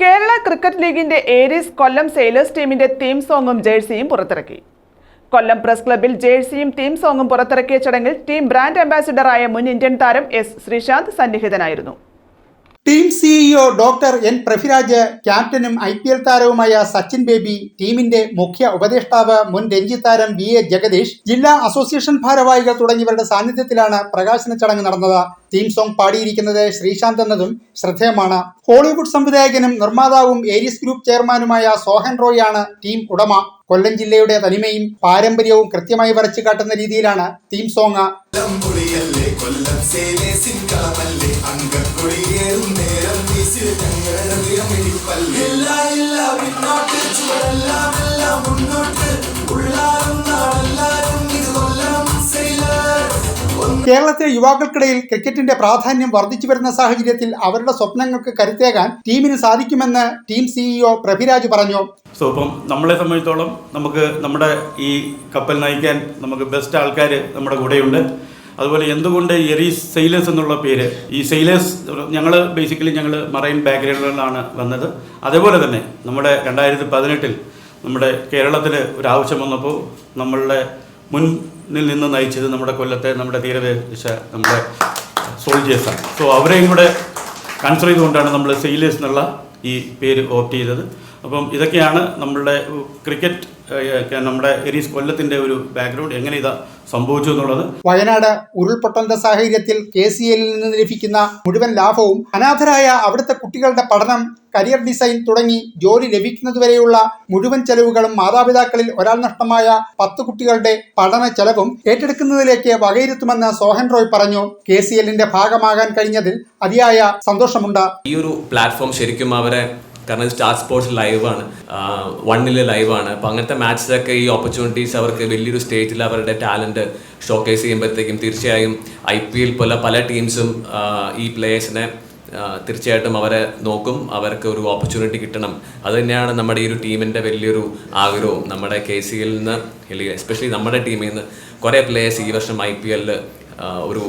Kerala cricket ലീഗിന്റെ Aries Kollam sailors ടീമിന്റെ theme സോങ്ങും ജേഴ്സിയും പുറത്തിറക്കി. കൊല്ലം പ്രസ് ക്ലബിൽ ജേഴ്സിയും തീം സോങ്ങും പുറത്തിറക്കിയ ചടങ്ങിൽ ടീം ബ്രാൻഡ് അംബാസിഡറായ മുൻ ഇന്ത്യൻ താരം S Sreesanth സന്നിഹിതനായിരുന്നു. Team CEO doctor N Prithviraj ക്യാപ്റ്റനും ഐ പി എൽ താരവുമായ സച്ചിൻ ബേബി ടീമിന്റെ മുഖ്യ ഉപദേഷ്ടാവ് മുൻ രഞ്ജി താരം വി എ ജഗദീഷ് ജില്ലാ അസോസിയേഷൻ ഭാരവാഹികൾ തുടങ്ങിയവരുടെ സാന്നിധ്യത്തിലാണ് പ്രകാശന ചടങ്ങ് നടന്നത്. തീം സോങ് പാടിയിരിക്കുന്നത് ശ്രീശാന്ത് എന്നതും ശ്രദ്ധേയമാണ്. ഹോളിവുഡ് സംവിധായകനും നിർമ്മാതാവും ഏരീസ് ഗ്രൂപ്പ് ചെയർമാനുമായ സോഹൻ റോയാണ് ടീം ഉടമ. കൊല്ലം ജില്ലയുടെ തനിമയും പാരമ്പര്യവും കൃത്യമായി വരച്ചു കാട്ടുന്ന രീതിയിലാണ് തീം സോങ് കേരളത്തിലെ യുവാക്കൾക്കിടയിൽ ക്രിക്കറ്റിന്റെ പ്രാധാന്യം വർദ്ധിച്ചു വരുന്ന സാഹചര്യത്തിൽ അവരുടെ സ്വപ്നങ്ങൾക്ക് കരുത്തേകാൻ ടീമിന് സാധിക്കുമെന്ന് ടീം സിഇഒ പ്രഭിരാജ് പറഞ്ഞു. സോ ഇപ്പം നമ്മളെ സംബന്ധിച്ചോളം നമുക്ക് നമ്മുടെ ഈ കപ്പൽ നയിക്കാൻ നമുക്ക് ബെസ്റ്റ് ആൾക്കാർ നമ്മുടെ കൂടെയുണ്ട്. അതുപോലെ എന്തുകൊണ്ട് എറീസ് സെയിലേഴ്സ് എന്നുള്ള പേര്? ഈ സെയിലേഴ്സ് ഞങ്ങൾ ബേസിക്കലി ഞങ്ങൾ മറൈൻ ബാക്ക്ഗ്രൗണ്ടിലാണ് വന്നത്. അതേപോലെ തന്നെ നമ്മുടെ രണ്ടായിരത്തി പതിനെട്ടിൽ നമ്മുടെ കേരളത്തിൽ ഒരു ആവശ്യം വന്നപ്പോൾ നമ്മളുടെ മുന്നിൽ നിന്ന് നയിച്ചത് നമ്മുടെ കൊല്ലത്തെ നമ്മുടെ തീരദേശ നമ്മുടെ സോൾജേഴ്സാണ് സോ അവരെയും കൂടെ കൺസിഡർ ചെയ്തുകൊണ്ടാണ് നമ്മൾ സെയിലേഴ്സ് എന്നുള്ള ഈ പേര് ഓപ്റ്റ് ചെയ്തത്. അപ്പം ഇതൊക്കെയാണ് നമ്മളുടെ ക്രിക്കറ്റ് നമ്മുടെ എരീസ് കൊല്ലത്തിന്റെ ഒരു ബാക്ക്ഗ്രൗണ്ട് എങ്ങനെ ഇത് സംഭവിച്ചു എന്നുള്ളത്. വയനാട് ഉരുൾപൊട്ടന്ത സാഹചര്യത്തിൽ കെ സി എല്ലിൽ നിന്ന് ലഭിക്കുന്ന മുഴുവൻ ലാഭവും അനാഥരായ അവിടുത്തെ കുട്ടികളുടെ പഠനം കരിയർ ഡിസൈൻ തുടങ്ങി ജോലി ലഭിക്കുന്നതുവരെയുള്ള മുഴുവൻ ചെലവുകളും മാതാപിതാക്കളിൽ ഒരാൾ നഷ്ടമായ പത്ത് കുട്ടികളുടെ പഠന ചെലവും ഏറ്റെടുക്കുന്നതിലേക്ക് വകയിരുത്തുമെന്ന് സോഹൻ റോയ് പറഞ്ഞു. കെ സി എല്ലിന്റെ ഭാഗമാകാൻ കഴിഞ്ഞതിൽ അതിയായ സന്തോഷമുണ്ട്. ഈ ഒരു പ്ലാറ്റ്ഫോം ശരിക്കും അവരെ കാരണം സ്റ്റാർ സ്പോർട്സ് ലൈവാണ് വണ്ണിൽ ലൈവാണ് അപ്പോൾ അങ്ങനത്തെ മാച്ചിലൊക്കെ ഈ ഓപ്പർച്യൂണിറ്റീസ് അവർക്ക് വലിയൊരു സ്റ്റേജിൽ അവരുടെ ടാലന്റ് ഷോക്കേസ് ചെയ്യുമ്പോഴത്തേക്കും തീർച്ചയായും ഐ പി എൽ പോലെ പല ടീംസും ഈ പ്ലേയേഴ്സിനെ തീർച്ചയായിട്ടും അവരെ നോക്കും. അവർക്ക് ഒരു ഓപ്പർച്യൂണിറ്റി കിട്ടണം. അത് തന്നെയാണ് നമ്മുടെ ഈ ഒരു ടീമിന്റെ വലിയൊരു ആഗ്രഹവും. നമ്മുടെ കെ സി എല്ലിൽ നിന്ന് അല്ലെങ്കിൽ എസ്പെഷ്യലി നമ്മുടെ ടീമിൽ നിന്ന് കുറേ പ്ലേയേഴ്സ് ഈ വർഷം ഐ പി എല്ലിൽ ഒരു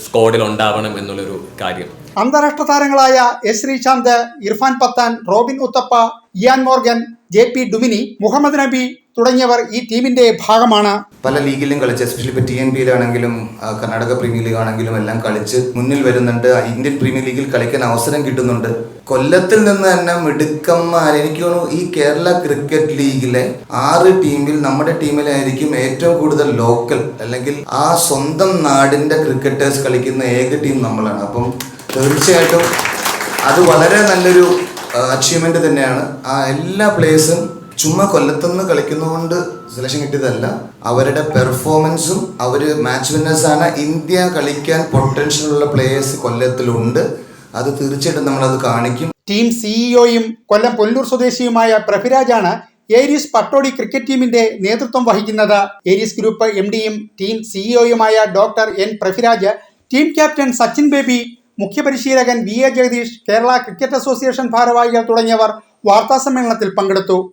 സ്ക്വാഡിൽ ഉണ്ടാവണം എന്നുള്ളൊരു കാര്യം. അന്താരാഷ്ട്ര താരങ്ങളായ S Sreesanth Irfan Pathan Robin Uthappa Eoin Morgan J P Duminy Mohammad Nabi തുടങ്ങിയവർ ഈ ടീമിന്റെ ഭാഗമാണ്. പല ലീഗിലും കളിച്ച് എസ്പെഷ്യലി ഇപ്പോൾ ടി എൻ പിയിലാണെങ്കിലും കർണാടക പ്രീമിയർ ലീഗ് ആണെങ്കിലും എല്ലാം കളിച്ച് മുന്നിൽ വരുന്നുണ്ട്. ഇന്ത്യൻ പ്രീമിയർ ലീഗിൽ കളിക്കാൻ അവസരം കിട്ടുന്നുണ്ട്. കൊല്ലത്തിൽ നിന്ന് തന്നെ മിടുക്കന്മാർ എനിക്ക് തോന്നുന്നു ഈ കേരള ക്രിക്കറ്റ് ലീഗിലെ ആറ് ടീമിൽ നമ്മുടെ ടീമിലായിരിക്കും ഏറ്റവും കൂടുതൽ ലോക്കൽ അല്ലെങ്കിൽ ആ സ്വന്തം നാടിന്റെ ക്രിക്കറ്റേഴ്സ് കളിക്കുന്ന ഏക ടീം നമ്മളാണ്. അപ്പം തീർച്ചയായിട്ടും അത് വളരെ നല്ലൊരു അച്ചീവ്മെന്റ് തന്നെയാണ്. ആ എല്ലാ പ്ലേയേഴ്സും ചുമ്മാ കൊല്ലത്തുനിന്ന് കളിക്കുന്നതുകൊണ്ട് സെലക്ഷൻ കിട്ടിയതല്ല. അവരുടെ പെർഫോമൻസും അവർ മാച്ച് വിന്നേഴ്സ് ആണ്. ഇന്ത്യ കളിക്കാൻ പൊട്ടൻഷ്യൽ ഉള്ള പ്ലേയേഴ്സ് കൊല്ലത്തിലുണ്ട്. അത് തീർച്ചയായിട്ടും നമ്മളത് കാണിക്കും. ടീം സിഇഒയും കൊല്ലം പൊല്ലൂർ സ്വദേശിയുമായ പ്രഭിരാജാണ് ഏരീസ് പട്ടോടി ക്രിക്കറ്റ് ടീമിന്റെ നേതൃത്വം വഹിക്കുന്നത്. ഏരീസ് ഗ്രൂപ്പ് എം ഡിയും team സിഇഒയുമായ doctor N Prabhiraj team captain Sachin Baby മുഖ്യപരിശീലകൻ V A Jagadeesh Kerala cricket association ഭാരവാഹികൾ തുടങ്ങിയവർ വാർത്താസമ്മേളനത്തിൽ പങ്കെടുത്തു.